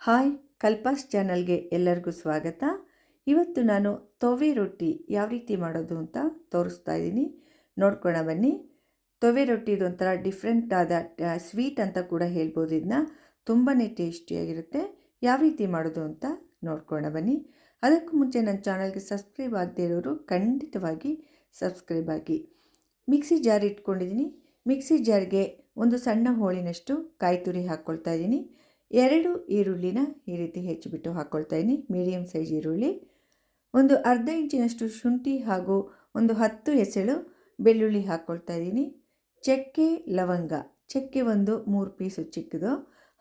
Hi ಕಲ್ಪಾಸ್ ಚಾನಲ್ಗೆ ಎಲ್ಲರಿಗೂ ಸ್ವಾಗತ. ಇವತ್ತು ನಾನು ತೊವೆ ರೊಟ್ಟಿ ಯಾವ ರೀತಿ ಮಾಡೋದು ಅಂತ ತೋರಿಸ್ತಾ ಇದ್ದೀನಿ. ನೋಡ್ಕೊಳ ಬನ್ನಿ. ತೊವೆ ರೊಟ್ಟಿ ಇದೊಂಥರ ಡಿಫ್ರೆಂಟ್ ಆದ ಸ್ವೀಟ್ ಅಂತ ಕೂಡ ಹೇಳ್ಬೋದು ಇದನ್ನ. ತುಂಬಾ ಟೇಸ್ಟಿಯಾಗಿರುತ್ತೆ ಯಾವ ರೀತಿ ಮಾಡೋದು ಅಂತ ನೋಡ್ಕೊಳ ಬನ್ನಿ. ಅದಕ್ಕೂ ಮುಂಚೆ ನನ್ನ ಚಾನಲ್ಗೆ ಸಬ್ಸ್ಕ್ರೈಬ್ ಆಗದೇ ಇರೋರು ಖಂಡಿತವಾಗಿ ಸಬ್ಸ್ಕ್ರೈಬ್ ಆಗಿ. ಮಿಕ್ಸಿ ಜಾರ್ ಇಟ್ಕೊಂಡಿದ್ದೀನಿ. ಮಿಕ್ಸಿ ಜಾರ್ಗೆ ಒಂದು ಸಣ್ಣ ಹೋಳಿನಷ್ಟು ಕಾಯಿ ತುರಿ ಹಾಕ್ಕೊಳ್ತಾ ಇದ್ದೀನಿ. ಎರಡು ಈರುಳ್ಳಿನ ಈ ರೀತಿ ಹೆಚ್ಚಿಬಿಟ್ಟು ಹಾಕ್ಕೊಳ್ತಾ ಇದ್ದೀನಿ. ಮೀಡಿಯಮ್ ಸೈಜ್ ಈರುಳ್ಳಿ, ಒಂದು ಅರ್ಧ ಇಂಚಿನಷ್ಟು ಶುಂಠಿ ಹಾಗೂ ಒಂದು ಹತ್ತು ಎಸಳು ಬೆಳ್ಳುಳ್ಳಿ ಹಾಕ್ಕೊಳ್ತಾ ಇದ್ದೀನಿ. ಚಕ್ಕೆ, ಲವಂಗ, ಚಕ್ಕೆ ಒಂದು ಮೂರು ಪೀಸು ಚಿಕ್ಕದು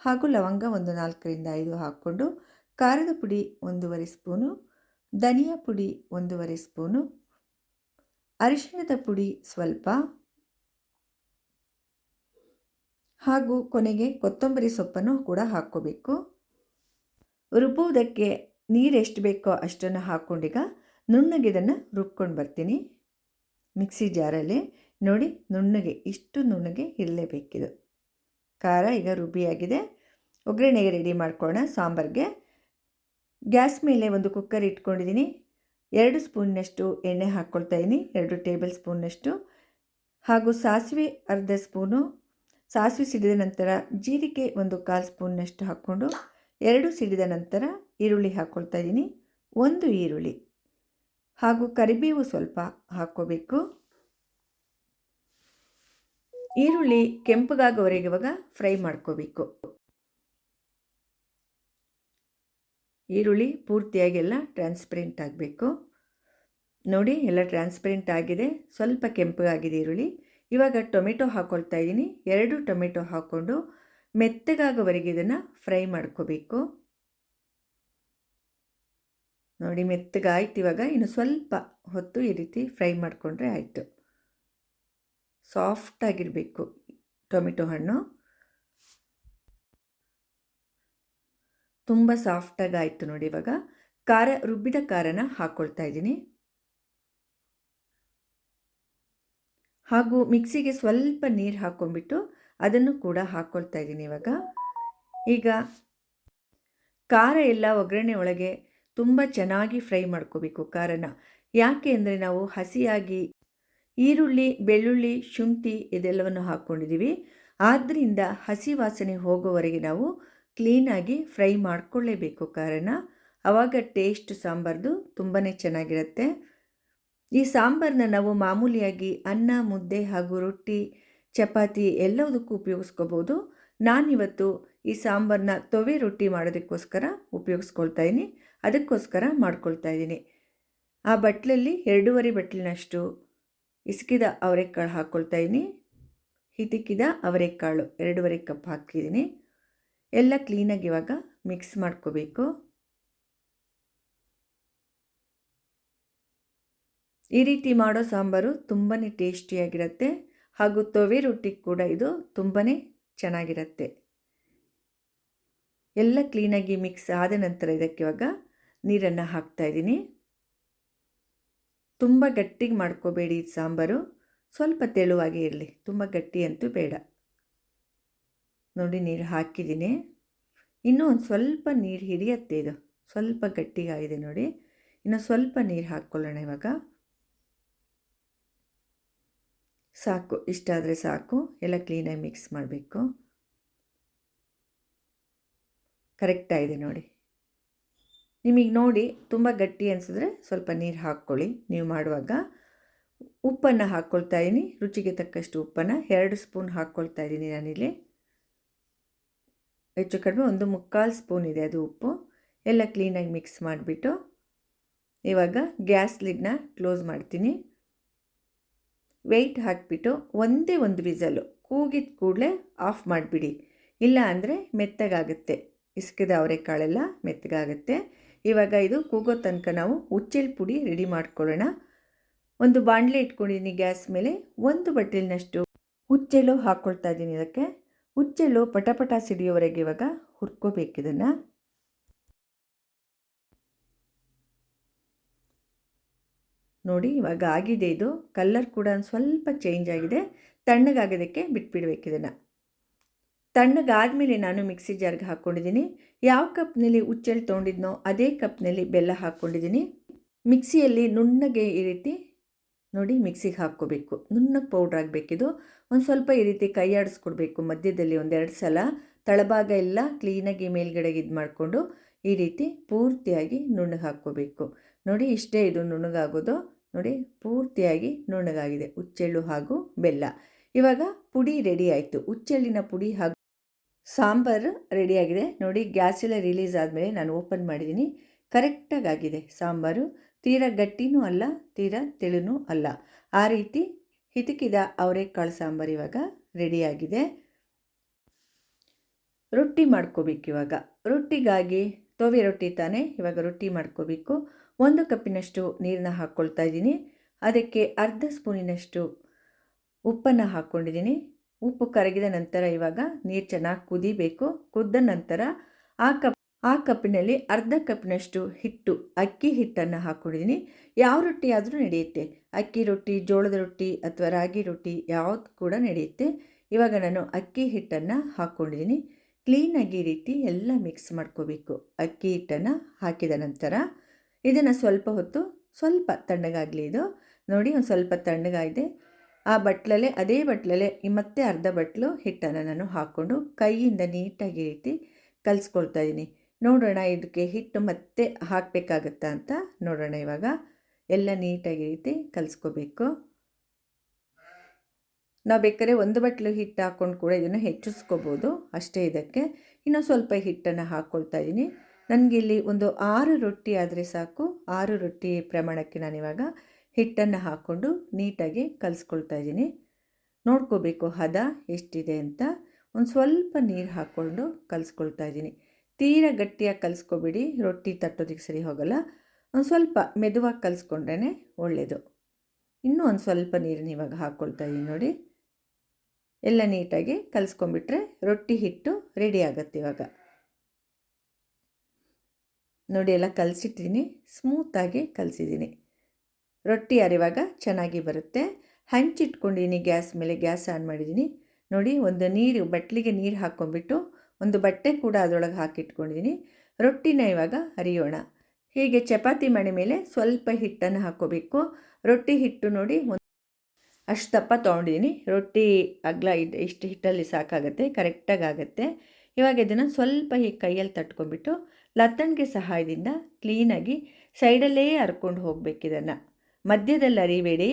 ಹಾಗೂ ಲವಂಗ ಒಂದು ನಾಲ್ಕರಿಂದ ಐದು ಹಾಕ್ಕೊಂಡು ಖಾರದ ಪುಡಿ ಒಂದೂವರೆ ಸ್ಪೂನು, ಧನಿಯಾ ಪುಡಿ ಒಂದೂವರೆ ಸ್ಪೂನು, ಅರಿಶಿಣದ ಪುಡಿ ಸ್ವಲ್ಪ ಹಾಗೂ ಕೊನೆಗೆ ಕೊತ್ತಂಬರಿ ಸೊಪ್ಪನ್ನು ಕೂಡ ಹಾಕ್ಕೋಬೇಕು. ರುಬ್ಬುವುದಕ್ಕೆ ನೀರು ಎಷ್ಟು ಬೇಕೋ ಅಷ್ಟನ್ನು ಹಾಕ್ಕೊಂಡೀಗ ನುಣ್ಣಗೆ ಇದನ್ನು ರುಬ್ಕೊಂಡು ಬರ್ತೀನಿ. ಮಿಕ್ಸಿ ಜಾರಲ್ಲಿ ನೋಡಿ ನುಣ್ಣಗೆ, ಇಷ್ಟು ನುಣ್ಣಗೆ ಇರಲೇಬೇಕಿದು ಖಾರ ಈಗ ರುಬ್ಬಿಯಾಗಿದೆ. ಒಗ್ಗರಣೆಗೆ ರೆಡಿ ಮಾಡ್ಕೊಳ್ಳೋಣ ಸಾಂಬಾರಿಗೆ. ಗ್ಯಾಸ್ ಮೇಲೆ ಒಂದು ಕುಕ್ಕರ್ ಇಟ್ಕೊಂಡಿದ್ದೀನಿ ಎರಡು ಸ್ಪೂನ್ನಷ್ಟು ಎಣ್ಣೆ ಹಾಕ್ಕೊಳ್ತಾ ಇದ್ದೀನಿ ಎರಡು ಟೇಬಲ್ ಸ್ಪೂನ್ನಷ್ಟು ಹಾಗೂ ಸಾಸಿವೆ ಅರ್ಧ ಸ್ಪೂನು ಸಾಸಿವೆ ಸಿಡಿದ ನಂತರ ಜೀರಿಗೆ ಒಂದು ಕಾಲು ಸ್ಪೂನ್ನಷ್ಟು ಹಾಕ್ಕೊಂಡು ಎರಡು ಸಿಡಿದ ನಂತರ ಈರುಳ್ಳಿ ಹಾಕ್ಕೊಳ್ತಾ ಇದ್ದೀನಿ. ಒಂದು ಈರುಳ್ಳಿ ಹಾಗೂ ಕರಿಬೇವು ಸ್ವಲ್ಪ ಹಾಕ್ಕೋಬೇಕು. ಈರುಳ್ಳಿ ಕೆಂಪಗಾಗೋವರೆಗೆ ಇವಾಗ ಫ್ರೈ ಮಾಡ್ಕೋಬೇಕು. ಈರುಳ್ಳಿ ಪೂರ್ತಿಯಾಗಿ ಎಲ್ಲ ಟ್ರಾನ್ಸ್ಪರೆಂಟ್ ಆಗಬೇಕು. ನೋಡಿ, ಎಲ್ಲ ಟ್ರಾನ್ಸ್ಪರೆಂಟ್ ಆಗಿದೆ. ಸ್ವಲ್ಪ ಕೆಂಪಗಾಗಿದೆ ಈರುಳ್ಳಿ. ಇವಾಗ ಟೊಮೆಟೊ ಹಾಕ್ಕೊಳ್ತಾ ಇದ್ದೀನಿ. ಎರಡು ಟೊಮೆಟೊ ಹಾಕ್ಕೊಂಡು ಮೆತ್ತಗಾಗೋವರೆಗೆ ಇದನ್ನು ಫ್ರೈ ಮಾಡ್ಕೋಬೇಕು. ನೋಡಿ ಮೆತ್ತಗಾಯ್ತು ಇವಾಗ. ಇನ್ನು ಸ್ವಲ್ಪ ಹೊತ್ತು ಈ ರೀತಿ ಫ್ರೈ ಮಾಡಿಕೊಂಡ್ರೆ ಆಯಿತು. ಸಾಫ್ಟಾಗಿರಬೇಕು ಟೊಮೆಟೊ ಹಣ್ಣು. ತುಂಬ ಸಾಫ್ಟಾಗಿ ಆಯಿತು ನೋಡಿ ಇವಾಗ. ಖಾರ, ರುಬ್ಬಿದ ಖಾರನ ಹಾಕ್ಕೊಳ್ತಾ ಇದ್ದೀನಿ. ಹಾಗೂ ಮಿಕ್ಸಿಗೆ ಸ್ವಲ್ಪ ನೀರು ಹಾಕ್ಕೊಂಡ್ಬಿಟ್ಟು ಅದನ್ನು ಕೂಡ ಹಾಕ್ಕೊಳ್ತಾ ಇದ್ದೀನಿ ಇವಾಗ. ಈಗ ಖಾರ ಎಲ್ಲ ಒಗ್ಗರಣೆ ಒಳಗೆ ತುಂಬ ಚೆನ್ನಾಗಿ ಫ್ರೈ ಮಾಡ್ಕೋಬೇಕು ಖಾರನ. ಯಾಕೆ ಅಂದರೆ ನಾವು ಹಸಿಯಾಗಿ ಈರುಳ್ಳಿ, ಬೆಳ್ಳುಳ್ಳಿ, ಶುಂಠಿ ಇದೆಲ್ಲವನ್ನು ಹಾಕ್ಕೊಂಡಿದ್ದೀವಿ ಆದ್ದರಿಂದ ಹಸಿ ವಾಸನೆ ಹೋಗೋವರೆಗೆ ನಾವು ಕ್ಲೀನಾಗಿ ಫ್ರೈ ಮಾಡಿಕೊಳ್ಳೇಬೇಕು ಖಾರನ. ಆವಾಗ ಟೇಸ್ಟ್ ಸಾಂಬಾರ್ದು ತುಂಬಾ ಚೆನ್ನಾಗಿರುತ್ತೆ. ಈ ಸಾಂಬಾರನ್ನ ನಾವು ಮಾಮೂಲಿಯಾಗಿ ಅನ್ನ, ಮುದ್ದೆ ಹಾಗೂ ರೊಟ್ಟಿ, ಚಪಾತಿ ಎಲ್ಲದಕ್ಕೂ ಉಪಯೋಗಿಸ್ಕೋಬೋದು. ನಾನಿವತ್ತು ಈ ಸಾಂಬಾರನ್ನ ತೊವೆ ರೊಟ್ಟಿ ಮಾಡೋದಕ್ಕೋಸ್ಕರ ಉಪಯೋಗಿಸ್ಕೊಳ್ತಾ ಇದ್ದೀನಿ. ಅದಕ್ಕೋಸ್ಕರ ಮಾಡ್ಕೊಳ್ತಾ ಇದ್ದೀನಿ. ಆ ಬಟ್ಲಲ್ಲಿ ಎರಡೂವರೆ ಬಟ್ಲಿನಷ್ಟು ಇಸ್ಕಿದ ಅವರೆಕಾಳು ಹಾಕ್ಕೊಳ್ತಾ ಇದ್ದೀನಿ. ಹಿತಿಕ್ಕಿದ ಅವರೆಕಾಳು, ಎರಡೂವರೆ ಕಪ್ ಹಾಕಿದ್ದೀನಿ. ಎಲ್ಲ ಕ್ಲೀನಾಗಿ ಇವಾಗ ಮಿಕ್ಸ್ ಮಾಡ್ಕೋಬೇಕು. ಈ ರೀತಿ ಮಾಡೋ ಸಾಂಬಾರು ತುಂಬಾ ಟೇಸ್ಟಿಯಾಗಿರುತ್ತೆ ಹಾಗೂ ತೊವೆ ರೊಟ್ಟಿ ಕೂಡ ಇದು ತುಂಬಾ ಚೆನ್ನಾಗಿರುತ್ತೆ. ಎಲ್ಲ ಕ್ಲೀನಾಗಿ ಮಿಕ್ಸ್ ಆದ ನಂತರ ಇದಕ್ಕೆ ಇವಾಗ ನೀರನ್ನು ಹಾಕ್ತಾಯಿದ್ದೀನಿ ತುಂಬ ಗಟ್ಟಿಗೆ ಮಾಡ್ಕೋಬೇಡಿ ಇದು ಸಾಂಬಾರು. ಸ್ವಲ್ಪ ತೆಳುವಾಗಿ ಇರಲಿ, ತುಂಬ ಗಟ್ಟಿ ಅಂತೂ ಬೇಡ. ನೋಡಿ ನೀರು ಹಾಕಿದ್ದೀನಿ. ಇನ್ನೂ ಒಂದು ಸ್ವಲ್ಪ ನೀರು ಹಿಡಿಯತ್ತೆ ಇದು. ಸ್ವಲ್ಪ ಗಟ್ಟಿಗಾಗಿದೆ ನೋಡಿ. ಇನ್ನು ಸ್ವಲ್ಪ ನೀರು ಹಾಕ್ಕೊಳ್ಳೋಣ ಇವಾಗ. ಸಾಕು ಇಷ್ಟಾದರೆ ಸಾಕು. ಎಲ್ಲ ಕ್ಲೀನಾಗಿ ಮಿಕ್ಸ್ ಮಾಡಬೇಕು. ಕರೆಕ್ಟಾಗಿದೆ ನೋಡಿ. ನಿಮಗೆ ನೋಡಿ ತುಂಬ ಗಟ್ಟಿ ಅನಿಸಿದ್ರೆ ಸ್ವಲ್ಪ ನೀರು ಹಾಕ್ಕೊಳ್ಳಿ. ನೀವು ಮಾಡುವಾಗ ಉಪ್ಪನ್ನು ಹಾಕ್ಕೊಳ್ತಾ ಇದ್ದೀನಿ ರುಚಿಗೆ ತಕ್ಕಷ್ಟು ಉಪ್ಪನ್ನು. ಎರಡು ಸ್ಪೂನ್ ಹಾಕ್ಕೊಳ್ತಾ ಇದ್ದೀನಿ ನಾನಿಲ್ಲಿ. ಹೆಚ್ಚು ಕಡಿಮೆ ಒಂದು ಮುಕ್ಕಾಲು ಸ್ಪೂನ್ ಇದೆ ಅದು ಉಪ್ಪು. ಎಲ್ಲ ಕ್ಲೀನಾಗಿ ಮಿಕ್ಸ್ ಮಾಡಿಬಿಟ್ಟು ಇವಾಗ ಗ್ಯಾಸ್ ಲಿಡ್ನ ಕ್ಲೋಸ್ ಮಾಡ್ತೀನಿ. ವೆಯ್ಟ್ ಹಾಕಿಬಿಟ್ಟು ಒಂದೇ ಒಂದು ವಿಸಲು ಕೂಗಿದ ಕೂಡಲೇ ಆಫ್ ಮಾಡಿಬಿಡಿ. ಇಲ್ಲ ಅಂದರೆ ಮೆತ್ತಗಾಗುತ್ತೆ. ಇಸ್ಕಿದ ಅವರೆಕಾಳೆಲ್ಲ ಮೆತ್ತಗಾಗುತ್ತೆ. ಇವಾಗ ಇದು ಕೂಗೋ ತನಕ ನಾವು ಉಚ್ಚಲ್ ಪುಡಿ ರೆಡಿ ಮಾಡ್ಕೊಳ್ಳೋಣ. ಒಂದು ಬಾಣಲೆ ಇಟ್ಕೊಂಡಿದ್ದೀನಿ ಗ್ಯಾಸ್ ಮೇಲೆ. ಒಂದು ಬಟ್ಟಲಿನಷ್ಟು ಉಚ್ಚೆಲು ಹಾಕ್ಕೊಳ್ತಾ ಇದ್ದೀನಿ ಅದಕ್ಕೆ ಉಚ್ಚೆಲು ಪಟಪಟ ಸಿಡಿಯೋವರೆಗೆ ಇವಾಗ ಹುರ್ಕೋಬೇಕು ನೋಡಿ, ಇವಾಗ ಆಗಿದೆ ಇದು. ಕಲ್ಲರ್ ಕೂಡ ಸ್ವಲ್ಪ ಚೇಂಜ್ ಆಗಿದೆ. ತಣ್ಣಗಾಗೋದಕ್ಕೆ ಬಿಟ್ಬಿಡ್ಬೇಕು ಇದನ್ನು. ತಣ್ಣಗಾದಮೇಲೆ ನಾನು ಮಿಕ್ಸಿ ಜಾರ್ಗೆ ಹಾಕ್ಕೊಂಡಿದ್ದೀನಿ ಯಾವ ಕಪ್ನಲ್ಲಿ ಉಚ್ಚಲ್ಲಿ ತೊಗೊಂಡಿದ್ನೋ ಅದೇ ಕಪ್ನಲ್ಲಿ ಬೆಲ್ಲ ಹಾಕ್ಕೊಂಡಿದ್ದೀನಿ ಮಿಕ್ಸಿಯಲ್ಲಿ ನುಣ್ಣಗೆ ಈ ರೀತಿ ನೋಡಿ ಮಿಕ್ಸಿಗೆ ಹಾಕ್ಕೋಬೇಕು. ನುಣ್ಣಗೆ ಪೌಡ್ರ್ ಆಗಬೇಕಿದು. ಒಂದು ಸ್ವಲ್ಪ ಈ ರೀತಿ ಕೈ ಆಡಿಸ್ಕೊಡ್ಬೇಕು ಮಧ್ಯದಲ್ಲಿ ಒಂದೆರಡು ಸಲ. ತಳಭಾಗ ಎಲ್ಲ ಕ್ಲೀನಾಗಿ ಮೇಲ್ಗಡೆಗೆ ಇದು ಮಾಡಿಕೊಂಡು ಈ ರೀತಿ ಪೂರ್ತಿಯಾಗಿ ನುಣ್ಣಗೆ ಹಾಕ್ಕೋಬೇಕು. ನೋಡಿ ಇಷ್ಟೇ ಇದು ನುಣ್ಣಗಾಗೋದು. ನೋಡಿ, ಪೂರ್ತಿಯಾಗಿ ನುಣ್ಣಗಾಗಿದೆ. ಉಚ್ಚೆಳ್ಳು ಹಾಗೂ ಬೆಲ್ಲ. ಇವಾಗ ಪುಡಿ ರೆಡಿ ಆಯಿತು. ಉಚ್ಚೆಳ್ಳಿನ ಪುಡಿ ಹಾಗೂ ಸಾಂಬಾರು ರೆಡಿಯಾಗಿದೆ ನೋಡಿ ಗ್ಯಾಸ್ ಎಲ್ಲ ರಿಲೀಸ್ ಆದಮೇಲೆ ನಾನು ಓಪನ್ ಮಾಡಿದ್ದೀನಿ. ಕರೆಕ್ಟಾಗಿ ಆಗಿದೆ. ಸಾಂಬಾರು ತೀರಾ ಗಟ್ಟಿನೂ ಅಲ್ಲ, ತೀರ ತೆಳುನೂ ಅಲ್ಲ. ಆ ರೀತಿ ಹಿತಕಿದ ಅವರೆಕಾಳು ಸಾಂಬಾರು ಇವಾಗ ರೆಡಿಯಾಗಿದೆ ರೊಟ್ಟಿ ಮಾಡ್ಕೋಬೇಕು ಇವಾಗ. ರೊಟ್ಟಿಗಾಗಿ ತೋವೆ ರೊಟ್ಟಿ ತಾನೇ ಇವಾಗ ರೊಟ್ಟಿ ಮಾಡ್ಕೋಬೇಕು. ಒಂದು ಕಪ್ಪಿನಷ್ಟು ನೀರನ್ನ ಹಾಕ್ಕೊಳ್ತಾ ಇದ್ದೀನಿ. ಅದಕ್ಕೆ ಅರ್ಧ ಸ್ಪೂನಿನಷ್ಟು ಉಪ್ಪನ್ನು ಹಾಕ್ಕೊಂಡಿದ್ದೀನಿ ಉಪ್ಪು ಕರಗಿದ ನಂತರ ಇವಾಗ ನೀರು ಚೆನ್ನಾಗಿ ಕುದಿಬೇಕು. ಕುದ್ದ ನಂತರ ಆ ಕಪ್, ಆ ಕಪ್ಪಿನಲ್ಲಿ ಅರ್ಧ ಕಪ್ಪಿನಷ್ಟು ಹಿಟ್ಟು, ಅಕ್ಕಿ ಹಿಟ್ಟನ್ನು ಹಾಕ್ಕೊಂಡಿದ್ದೀನಿ ಯಾವ ರೊಟ್ಟಿ ಆದರೂ ನಡೆಯುತ್ತೆ. ಅಕ್ಕಿ ರೊಟ್ಟಿ, ಜೋಳದ ರೊಟ್ಟಿ ಅಥವಾ ರಾಗಿ ರೊಟ್ಟಿ ಯಾವುದು ಕೂಡ ನಡೆಯುತ್ತೆ. ಇವಾಗ ನಾನು ಅಕ್ಕಿ ಹಿಟ್ಟನ್ನು ಹಾಕ್ಕೊಂಡಿದ್ದೀನಿ ಕ್ಲೀನಾಗಿ ಈ ರೀತಿ ಎಲ್ಲ ಮಿಕ್ಸ್ ಮಾಡ್ಕೋಬೇಕು. ಅಕ್ಕಿ ಹಿಟ್ಟನ್ನು ಹಾಕಿದ ನಂತರ ಇದನ್ನು ಸ್ವಲ್ಪ ಹೊತ್ತು ಸ್ವಲ್ಪ ತಣ್ಣಗಾಗಲಿ ಇದು. ನೋಡಿ ಒಂದು ಸ್ವಲ್ಪ ತಣ್ಣಗಾಗಿದೆ ಆ ಬಟ್ಲಲ್ಲೇ, ಅದೇ ಬಟ್ಲಲ್ಲೇ ಮತ್ತೆ ಅರ್ಧ ಬಟ್ಲು ಹಿಟ್ಟನ್ನು ನಾನು ಹಾಕ್ಕೊಂಡು ಕೈಯಿಂದ ನೀಟಾಗಿ ರೀತಿ ಕಲಿಸ್ಕೊಳ್ತಾ ಇದ್ದೀನಿ ನೋಡೋಣ ಇದಕ್ಕೆ ಹಿಟ್ಟು ಮತ್ತೆ ಹಾಕಬೇಕಾಗತ್ತಾ ಅಂತ ನೋಡೋಣ ಇವಾಗ. ಎಲ್ಲ ನೀಟಾಗಿ ರೀತಿ ಕಲಿಸ್ಕೋಬೇಕು. ನಾವು ಬೇಕಾದ್ರೆ ಒಂದು ಬಟ್ಲು ಹಿಟ್ಟು ಹಾಕ್ಕೊಂಡು ಕೂಡ ಇದನ್ನು ಹೆಚ್ಚಿಸ್ಕೋಬೋದು. ಅಷ್ಟೇ ಇದಕ್ಕೆ. ಇನ್ನೂ ಸ್ವಲ್ಪ ಹಿಟ್ಟನ್ನು ಹಾಕ್ಕೊಳ್ತಾ ಇದ್ದೀನಿ ನನಗೆ ಇಲ್ಲಿ ಒಂದು ಆರು ರೊಟ್ಟಿ ಆದರೆ ಸಾಕು. ಆರು ರೊಟ್ಟಿ ಪ್ರಮಾಣಕ್ಕೆ ನಾನಿವಾಗ ಹಿಟ್ಟನ್ನು ಹಾಕ್ಕೊಂಡು ನೀಟಾಗಿ ಕಲಿಸ್ಕೊಳ್ತಾ ಇದ್ದೀನಿ. ನೋಡ್ಕೋಬೇಕು ಹದ ಎಷ್ಟಿದೆ ಅಂತ. ಒಂದು ಸ್ವಲ್ಪ ನೀರು ಹಾಕ್ಕೊಂಡು ಕಲಿಸ್ಕೊಳ್ತಾ ಇದ್ದೀನಿ. ತೀರ ಗಟ್ಟಿಯಾಗಿ ಕಲಿಸ್ಕೊಬಿಡಿ. ರೊಟ್ಟಿ ತಟ್ಟೋದಕ್ಕೆ ಸರಿ ಹೋಗಲ್ಲ. ಒಂದು ಸ್ವಲ್ಪ ಮೆದುವಾಗಿ ಕಲಿಸ್ಕೊಂಡ್ರೇ ಒಳ್ಳೆಯದು ಇನ್ನೂ ಒಂದು ಸ್ವಲ್ಪ ನೀರನ್ನ ಇವಾಗ ಹಾಕ್ಕೊಳ್ತಾ ಇದ್ದೀನಿ ನೋಡಿ. ಎಲ್ಲ ನೀಟಾಗಿ ಕಲಿಸ್ಕೊಂಬಿಟ್ರೆ ರೊಟ್ಟಿ ಹಿಟ್ಟು ರೆಡಿ ಆಗುತ್ತೆ ಇವಾಗ. ನೋಡಿ ಎಲ್ಲ ಕಲಸಿಟ್ಟಿದ್ದೀನಿ ಸ್ಮೂತಾಗಿ ಕಲಸಿದ್ದೀನಿ ರೊಟ್ಟಿ ಅರಿವಾಗ ಚೆನ್ನಾಗಿ ಬರುತ್ತೆ. ಹಂಚಿಟ್ಕೊಂಡಿದ್ದೀನಿ ಗ್ಯಾಸ್ ಮೇಲೆ, ಗ್ಯಾಸ್ ಆನ್ ಮಾಡಿದ್ದೀನಿ ನೋಡಿ ಒಂದು ನೀರು, ಬಟ್ಲಿಗೆ ನೀರು ಹಾಕ್ಕೊಂಡ್ಬಿಟ್ಟು ಒಂದು ಬಟ್ಟೆ ಕೂಡ ಅದರೊಳಗೆ ಹಾಕಿಟ್ಕೊಂಡಿದ್ದೀನಿ ರೊಟ್ಟಿನ ಇವಾಗ ಅರಿಯೋಣ. ಹೀಗೆ ಚಪಾತಿ ಮಣೆ ಮೇಲೆ ಸ್ವಲ್ಪ ಹಿಟ್ಟನ್ನು ಹಾಕ್ಕೋಬೇಕು. ರೊಟ್ಟಿ ಹಿಟ್ಟು ನೋಡಿ ಒಂದು ಅಷ್ಟು ದಪ್ಪ ತೊಗೊಂಡಿದ್ದೀನಿ ರೊಟ್ಟಿ ಅಗ್ಲ ಇಷ್ಟು ಹಿಟ್ಟಲ್ಲಿ ಸಾಕಾಗುತ್ತೆ ಕರೆಕ್ಟಾಗಿ ಆಗುತ್ತೆ. ಇವಾಗ ಇದನ್ನು ಸ್ವಲ್ಪ ಹೀಗೆ ಕೈಯಲ್ಲಿ ತಟ್ಕೊಂಡ್ಬಿಟ್ಟು ಲತ್ತಣಿಗೆ ಸಹಾಯದಿಂದ ಕ್ಲೀನಾಗಿ ಸೈಡಲ್ಲೇ ಹರ್ಕೊಂಡು ಹೋಗಬೇಕಿದನ್ನು. ಮಧ್ಯದಲ್ಲಿ ಅರಿಬೇಡಿ,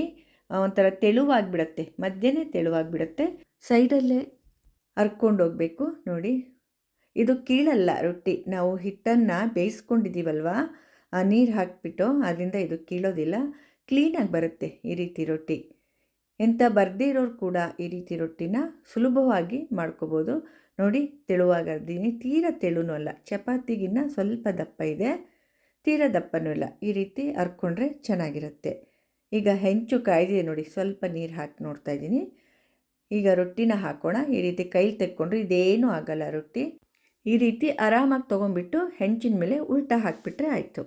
ಒಂಥರ ತೆಳುವಾಗಿಬಿಡತ್ತೆ, ಮಧ್ಯನೇ ತೆಳುವಾಗಿಬಿಡತ್ತೆ. ಸೈಡಲ್ಲೇ ಹರ್ಕೊಂಡು ಹೋಗಬೇಕು, ನೋಡಿ. ಇದು ಕೀಳಲ್ಲ ರೊಟ್ಟಿ. ನಾವು ಹಿಟ್ಟನ್ನು ಬೇಯಿಸ್ಕೊಂಡಿದ್ದೀವಲ್ವ? ಆ ನೀರು ಹಾಕಿಬಿಟ್ಟು ಅದರಿಂದ ಇದು ಕೀಳೋದಿಲ್ಲ. ಕ್ಲೀನಾಗಿ ಬರುತ್ತೆ ಈ ರೀತಿ ರೊಟ್ಟಿ. ಎಂಥ ಬರ್ದೇ ಇರೋರು ಕೂಡ ಈ ರೀತಿ ರೊಟ್ಟಿನ ಸುಲಭವಾಗಿ ಮಾಡ್ಕೋಬೋದು. ನೋಡಿ ತೆಳುವಾಗಿದ್ದೀನಿ ತೀರ ತೆಳುನೂ ಅಲ್ಲ, ಚಪಾತಿಗಿನ್ನ ಸ್ವಲ್ಪ ದಪ್ಪ ಇದೆ. ತೀರ ದಪ್ಪನೂ ಇಲ್ಲ, ಈ ರೀತಿ ಹರ್ಕೊಂಡ್ರೆ ಚೆನ್ನಾಗಿರುತ್ತೆ. ಈಗ ಹೆಂಚು ಕಾಯ್ದಿದೆ ನೋಡಿ, ಸ್ವಲ್ಪ ನೀರು ಹಾಕಿ ನೋಡ್ತಾ ಇದ್ದೀನಿ. ಈಗ ರೊಟ್ಟಿನ ಹಾಕೋಣ. ಈ ರೀತಿ ಕೈಲಿ ತೆಕ್ಕೊಂಡ್ರೆ ಇದೇನೂ ಆಗಲ್ಲ ರೊಟ್ಟಿ. ಈ ರೀತಿ ಆರಾಮಾಗಿ ತೊಗೊಂಡ್ಬಿಟ್ಟು ಹೆಂಚಿನ ಮೇಲೆ ಉಲ್ಟಾ ಹಾಕಿಬಿಟ್ರೆ ಆಯಿತು.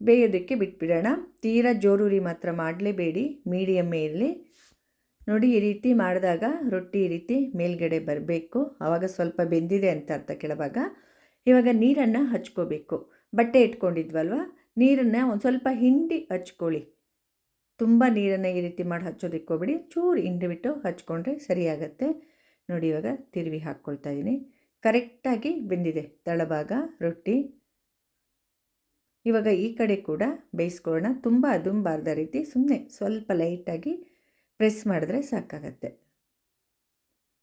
ಬೇಯೋದಕ್ಕೆ ಬಿಟ್ಬಿಡೋಣ. ತೀರಾ ಜೋರೂರಿ ಮಾತ್ರ ಮಾಡಲೇಬೇಡಿ, ಮೀಡಿಯಮ್ಮೇ ಇರಲಿ. ನೋಡಿ ಈ ರೀತಿ ಮಾಡಿದಾಗ ರೊಟ್ಟಿ ಈ ರೀತಿ ಮೇಲ್ಗಡೆ ಬರಬೇಕು. ಆವಾಗ ಸ್ವಲ್ಪ ಬೆಂದಿದೆ ಅಂತ ಅರ್ಥ ಕೆಳಭಾಗ ಇವಾಗ ನೀರನ್ನು ಹಚ್ಕೋಬೇಕು. ಬಟ್ಟೆ ಇಟ್ಕೊಂಡಿದ್ವಲ್ವ? ನೀರನ್ನು ಒಂದು ಸ್ವಲ್ಪ ಹಿಂಡಿ ಹಚ್ಕೊಳ್ಳಿ. ತುಂಬ ನೀರನ್ನು ಈ ರೀತಿ ಮಾಡಿ ಹಚ್ಚೋದಕ್ಕೆ ಹೋಗ್ಬಿಡಿ. ಚೂರು ಹಿಂಡಿಬಿಟ್ಟು ಹಚ್ಕೊಂಡ್ರೆ ಸರಿಯಾಗತ್ತೆ. ನೋಡಿ ಇವಾಗ ತಿರುವಿ ಹಾಕ್ಕೊಳ್ತಾ ಇದ್ದೀನಿ ಕರೆಕ್ಟಾಗಿ ಬೆಂದಿದೆ ತಳಭಾಗ, ರೊಟ್ಟಿ. ಇವಾಗ ಈ ಕಡೆ ಕೂಡ ಬೇಯಿಸ್ಕೊಳ್ಳೋಣ. ತುಂಬ ಅದುಂಬಾರ್ದ ರೀತಿ ಸುಮ್ಮನೆ ಸ್ವಲ್ಪ ಲೈಟಾಗಿ ಪ್ರೆಸ್ ಮಾಡಿದ್ರೆ ಸಾಕಾಗತ್ತೆ.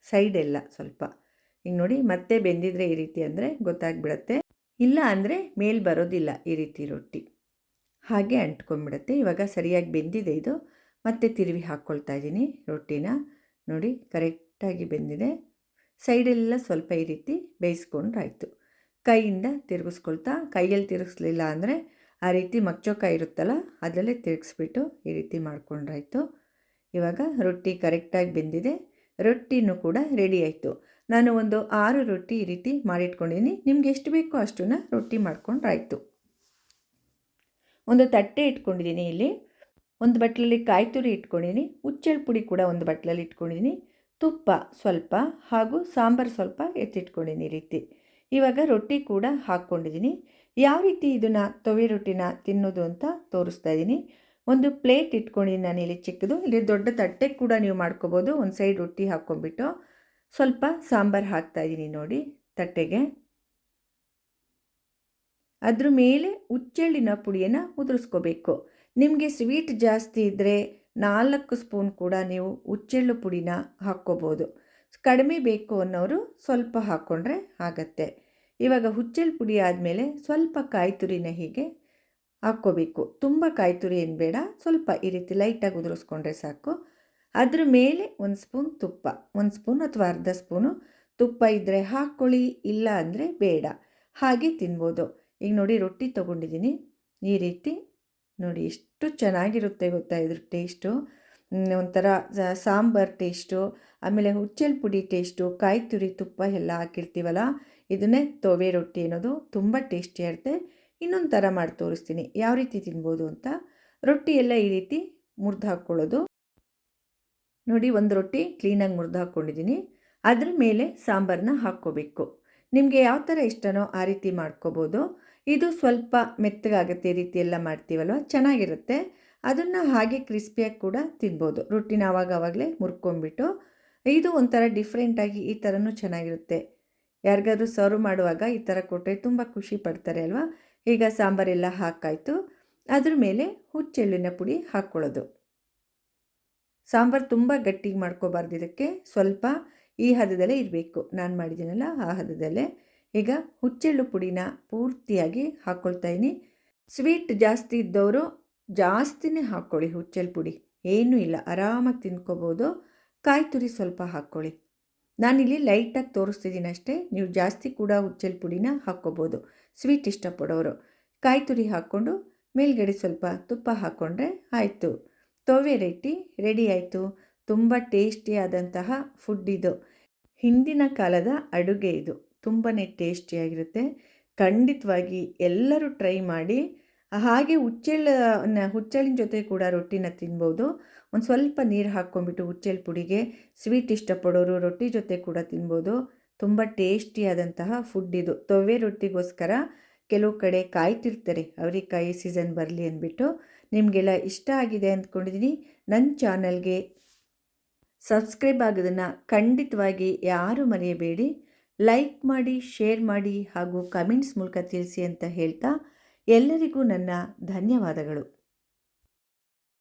ಸೈಡೆಲ್ಲ ಸ್ವಲ್ಪ. ಈಗ ನೋಡಿ ಮತ್ತೆ ಬೆಂದಿದ್ರೆ ಈ ರೀತಿ ಅಂದರೆ ಗೊತ್ತಾಗ್ಬಿಡತ್ತೆ. ಇಲ್ಲ ಅಂದರೆ ಮೇಲ್ ಬರೋದಿಲ್ಲ ಈ ರೀತಿ ರೊಟ್ಟಿ. ಹಾಗೆ ಅಂಟ್ಕೊಂಡ್ಬಿಡತ್ತೆ. ಇವಾಗ ಸರಿಯಾಗಿ ಬೆಂದಿದೆ ಇದು. ಮತ್ತೆ ತಿರುವಿ ಹಾಕ್ಕೊಳ್ತಾ ಇದ್ದೀನಿ ರೊಟ್ಟಿನ. ನೋಡಿ ಕರೆಕ್ಟಾಗಿ ಬೆಂದಿದೆ. ಸೈಡೆಲ್ಲ ಸ್ವಲ್ಪ ಈ ರೀತಿ ಬೇಯಿಸ್ಕೊಂಡ್ರಾಯ್ತು. ಕೈಯಿಂದ ತಿರುಗಿಸ್ಕೊಳ್ತಾ, ಕೈಯಲ್ಲಿ ತಿರುಗಿಸ್ಲಿಲ್ಲ ಅಂದರೆ ಆ ರೀತಿ ಮಚ್ಚೋಕ ಇರುತ್ತಲ್ಲ, ಅದರಲ್ಲೇ ತಿರುಗಿಸ್ಬಿಟ್ಟು ಈ ರೀತಿ ಮಾಡ್ಕೊಂಡ್ರಾಯ್ತು. ಇವಾಗ ರೊಟ್ಟಿ ಕರೆಕ್ಟಾಗಿ ಬೆಂದಿದೆ, ರೊಟ್ಟಿನೂ ಕೂಡ ರೆಡಿ ಆಯಿತು. ನಾನು ಒಂದು ಆರು ರೊಟ್ಟಿ ಈ ರೀತಿ ಮಾಡಿಟ್ಕೊಂಡಿದ್ದೀನಿ. ನಿಮ್ಗೆ ಎಷ್ಟು ಬೇಕೋ ಅಷ್ಟನ್ನು ರೊಟ್ಟಿ ಮಾಡ್ಕೊಂಡ್ರಾಯ್ತು. ಒಂದು ತಟ್ಟೆ ಇಟ್ಕೊಂಡಿದ್ದೀನಿ ಇಲ್ಲಿ. ಒಂದು ಬಟ್ಲಲ್ಲಿ ಕಾಯಿ ತುರಿ ಇಟ್ಕೊಂಡಿದ್ದೀನಿ. ಹುಚ್ಚೆಳ್ಳು ಪುಡಿ ಕೂಡ ಒಂದು ಬಟ್ಲಲ್ಲಿ ಇಟ್ಕೊಂಡಿದ್ದೀನಿ. ತುಪ್ಪ ಸ್ವಲ್ಪ ಹಾಗೂ ಸಾಂಬಾರು ಸ್ವಲ್ಪ ಎತ್ತಿಟ್ಕೊಂಡಿದ್ದೀನಿ ಈ ರೀತಿ. ಇವಾಗ ರೊಟ್ಟಿ ಕೂಡ ಹಾಕ್ಕೊಂಡಿದ್ದೀನಿ. ಯಾವ ರೀತಿ ಇದನ್ನು ತೊವೆ ರೊಟ್ಟಿನ ತಿನ್ನೋದು ಅಂತ ತೋರಿಸ್ತಾ ಇದ್ದೀನಿ. ಒಂದು ಪ್ಲೇಟ್ ಇಟ್ಕೊಂಡು ನಾನಿಲ್ಲಿ ಚಿಕ್ಕದು ಇಲ್ಲಿ ದೊಡ್ಡ ತಟ್ಟೆ ಕೂಡ ನೀವು ಮಾಡ್ಕೋಬೋದು. ಒಂದು ಸೈಡ್ ರೊಟ್ಟಿ ಹಾಕ್ಕೊಂಬಿಟ್ಟು ಸ್ವಲ್ಪ ಸಾಂಬಾರು ಹಾಕ್ತಾಯಿದ್ದೀನಿ ನೋಡಿ ತಟ್ಟೆಗೆ. ಅದ್ರ ಮೇಲೆ ಉಚ್ಚೆಳ್ಳಿನ ಪುಡಿಯನ್ನು ಉದುರಿಸ್ಕೋಬೇಕು. ನಿಮಗೆ ಸ್ವೀಟ್ ಜಾಸ್ತಿ ಇದ್ದರೆ ನಾಲ್ಕು ಸ್ಪೂನ್ ಕೂಡ ನೀವು ಉಚ್ಚೆಳ್ಳು ಪುಡಿನ ಹಾಕ್ಕೋಬೋದು. ಕಡಿಮೆ ಬೇಕು ಅನ್ನೋರು ಸ್ವಲ್ಪ ಹಾಕ್ಕೊಂಡ್ರೆ ಆಗತ್ತೆ. ಇವಾಗ ಹುಚ್ಚೆಳ್ಳು ಪುಡಿ ಆದಮೇಲೆ ಸ್ವಲ್ಪ ಕಾಯಿ ತುರಿನ ಹೀಗೆ ಹಾಕ್ಕೋಬೇಕು. ತುಂಬ ಕಾಯಿ ತುರಿ ಏನು ಬೇಡ, ಸ್ವಲ್ಪ ಈ ರೀತಿ ಲೈಟಾಗಿ ಉದುರಿಸ್ಕೊಂಡ್ರೆ ಸಾಕು. ಅದ್ರ ಮೇಲೆ ಒಂದು ಸ್ಪೂನ್ ತುಪ್ಪ, ಒಂದು ಸ್ಪೂನ್ ಅಥವಾ ಅರ್ಧ ಸ್ಪೂನು ತುಪ್ಪ ಇದ್ದರೆ ಹಾಕ್ಕೊಳ್ಳಿ, ಇಲ್ಲ ಅಂದರೆ ಬೇಡ. ಹಾಗೆ ತಿನ್ಬೋದು. ಈಗ ನೋಡಿ ರೊಟ್ಟಿ ತೊಗೊಂಡಿದ್ದೀನಿ. ಈ ರೀತಿ ನೋಡಿ ಎಷ್ಟು ಚೆನ್ನಾಗಿರುತ್ತೆ ಗೊತ್ತಾ ಇದ್ರ ಟೇಸ್ಟು. ಒಂಥರ ಸಾಂಬಾರ್ ಟೇಸ್ಟು, ಆಮೇಲೆ ಹುಚ್ಚೆಲ್ ಪುಡಿ ಟೇಸ್ಟು ಕಾಯಿ ತುರಿ ತುಪ್ಪ ಎಲ್ಲ ಹಾಕಿರ್ತೀವಲ್ಲ, ಇದನ್ನೇ ತೊವೆ ರೊಟ್ಟಿ ಅನ್ನೋದು ತುಂಬ ಟೇಸ್ಟಿಯಾಗಿರುತ್ತೆ ಇನ್ನೊಂದು ಥರ ಮಾಡಿ ತೋರಿಸ್ತೀನಿ. ಯಾವ ರೀತಿ ತಿನ್ಬೋದು ಅಂತ. ರೊಟ್ಟಿ ಎಲ್ಲ ಈ ರೀತಿ ಮುರಿದು ಹಾಕ್ಕೊಳ್ಳೋದು. ನೋಡಿ, ಒಂದು ರೊಟ್ಟಿ ಕ್ಲೀನಾಗಿ ಮುರಿದು ಹಾಕ್ಕೊಂಡಿದ್ದೀನಿ. ಅದ್ರ ಮೇಲೆ ಸಾಂಬಾರನ್ನ ಹಾಕ್ಕೋಬೇಕು. ನಿಮಗೆ ಯಾವ ಥರ ಇಷ್ಟನೋ ಆ ರೀತಿ ಮಾಡ್ಕೋಬೋದು. ಇದು ಸ್ವಲ್ಪ ಮೆತ್ತಗಾಗುತ್ತೆ, ಈ ರೀತಿ ಎಲ್ಲ ಮಾಡ್ತೀವಲ್ವ? ಚೆನ್ನಾಗಿರುತ್ತೆ. ಅದನ್ನು ಹಾಗೆ ಕ್ರಿಸ್ಪಿಯಾಗಿ ಕೂಡ ತಿನ್ಬೋದು. ರೊಟ್ಟಿನ ಆವಾಗ ಆವಾಗಲೇ ಮುರ್ಕೊಂಬಿಟ್ಟು ಇದು ಒಂಥರ ಡಿಫ್ರೆಂಟಾಗಿ ಈ ಥರನೂ ಚೆನ್ನಾಗಿರುತ್ತೆ. ಯಾರಿಗಾದ್ರೂ ಸರ್ವ್ ಮಾಡುವಾಗ ಈ ಥರ ಕೊಟ್ಟರೆ ತುಂಬ ಖುಷಿ ಪಡ್ತಾರೆ ಅಲ್ವಾ? ಈಗ ಸಾಂಬಾರೆಲ್ಲ ಹಾಕಾಯಿತು. ಅದ್ರ ಮೇಲೆ ಹುಚ್ಚೆಳ್ಳಿನ ಪುಡಿ ಹಾಕ್ಕೊಳ್ಳೋದು. ಸಾಂಬಾರು ತುಂಬ ಗಟ್ಟಿಗೆ ಮಾಡ್ಕೋಬಾರ್ದು ಇದಕ್ಕೆ. ಸ್ವಲ್ಪ ಈ ಹದದಲ್ಲೇ ಇರಬೇಕು. ನಾನು ಮಾಡಿದ್ದೀನಲ್ಲ ಆ ಹದದಲ್ಲೇ. ಈಗ ಹುಚ್ಚೆಳ್ಳು ಪುಡಿನ ಪೂರ್ತಿಯಾಗಿ ಹಾಕ್ಕೊಳ್ತಾಯಿನಿ ಸ್ವೀಟ್ ಜಾಸ್ತಿ ಇದ್ದವರು ಜಾಸ್ತಿನೇ ಹಾಕ್ಕೊಳ್ಳಿ ಹುಚ್ಚೆಳ್ಳು ಪುಡಿ. ಏನೂ ಇಲ್ಲ. ಆರಾಮಾಗಿ ತಿನ್ಕೋಬೋದು ಕಾಯಿ ತುರಿ ಸ್ವಲ್ಪ ಹಾಕ್ಕೊಳ್ಳಿ. ನಾನಿಲ್ಲಿ ಲೈಟಾಗಿ ತೋರಿಸ್ತಿದ್ದೀನಿ ಅಷ್ಟೇ ನೀವು ಜಾಸ್ತಿ ಕೂಡ ಹುಚ್ಚೆಳ್ಳು ಪುಡಿನ ಹಾಕ್ಕೋಬೋದು. ಸ್ವೀಟ್ ಇಷ್ಟಪಡೋರು. ಕಾಯಿ ತುರಿ ಹಾಕ್ಕೊಂಡು ಮೇಲ್ಗಡೆ ಸ್ವಲ್ಪ ತುಪ್ಪ ಹಾಕ್ಕೊಂಡ್ರೆ ಆಯಿತು. ತೊವೆ ರೆಟ್ಟಿ ರೆಡಿ ಆಯಿತು. ತುಂಬ ಟೇಸ್ಟಿಯಾದಂತಹ ಫುಡ್ ಇದು. ಹಿಂದಿನ ಕಾಲದ ಅಡುಗೆ ಇದು. ತುಂಬಾ ಟೇಸ್ಟಿಯಾಗಿರುತ್ತೆ. ಖಂಡಿತವಾಗಿ ಎಲ್ಲರೂ ಟ್ರೈ ಮಾಡಿ. ಹಾಗೆ ಹುಚ್ಚೆಳ್ಳನ್ನ ಹುಚ್ಚೆಳ್ಳಿನ ಜೊತೆ ಕೂಡ ರೊಟ್ಟಿನ ತಿನ್ಬೋದು. ಒಂದು ಸ್ವಲ್ಪ ನೀರು ಹಾಕ್ಕೊಂಬಿಟ್ಟು ಹುಚ್ಚೆಳ್ಳು ಪುಡಿಗೆ ಸ್ವೀಟ್ ಇಷ್ಟಪಡೋರು ರೊಟ್ಟಿ ಜೊತೆ ಕೂಡ ತಿನ್ಬೋದು. ತುಂಬ ಟೇಸ್ಟಿಯಾದಂತಹ ಫುಡ್ ಇದು. ತೊವೆ ರೊಟ್ಟಿಗೋಸ್ಕರ ಕೆಲವು ಕಡೆ ಕಾಯ್ತಿರ್ತಾರೆ. ಅವರಿಕಾಯಿ ಸೀಸನ್ ಬರಲಿ ಅಂದ್ಬಿಟ್ಟು. ನಿಮಗೆಲ್ಲ ಇಷ್ಟ ಆಗಿದೆ ಅಂದ್ಕೊಂಡಿದ್ದೀನಿ ನನ್ನ ಚಾನಲ್ಗೆ ಸಬ್ಸ್ಕ್ರೈಬ್ ಆಗೋದನ್ನು ಖಂಡಿತವಾಗಿ ಯಾರೂ ಮರೆಯಬೇಡಿ. ಲೈಕ್ ಮಾಡಿ ಶೇರ್ ಮಾಡಿ ಹಾಗೂ ಕಮೆಂಟ್ಸ್ ಮೂಲಕ ತಿಳಿಸಿ ಅಂತ ಹೇಳ್ತಾ ಎಲ್ಲರಿಗೂ ನನ್ನ ಧನ್ಯವಾದಗಳು.